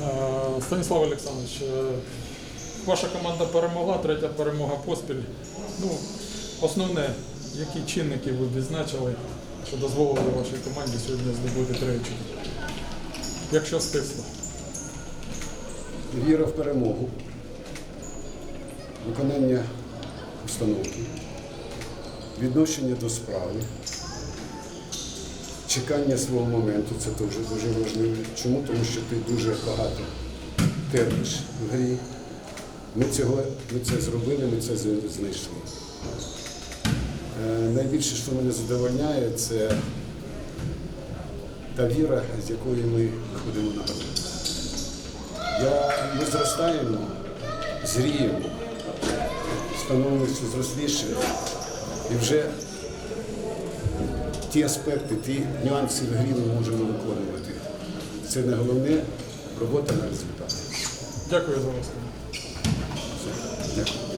Е, Станіслав Олександрович, е, ваша команда перемогла, третя перемога поспіль. Ну, основне, які чинники ви відзначили, що дозволили вашій команді сьогодні здобути три очки? Якщо стисло. Віра в перемогу, виконання установки, відношення до справи, чекання свого моменту це теж дуже важливо. Чому? Тому що ти дуже багато терпиш в грі. Ми, цього, ми це зробили, ми це знайшли. Е, найбільше, що мене задовольняє, це та віра, з якою ми ходимо на гру. Я, ми зростаємо, зріємо, становимося зросліше і вже ті аспекти, ті нюанси в грі ми можемо виконувати. Це не головне робота на результат. Дякую за вас. Дякую.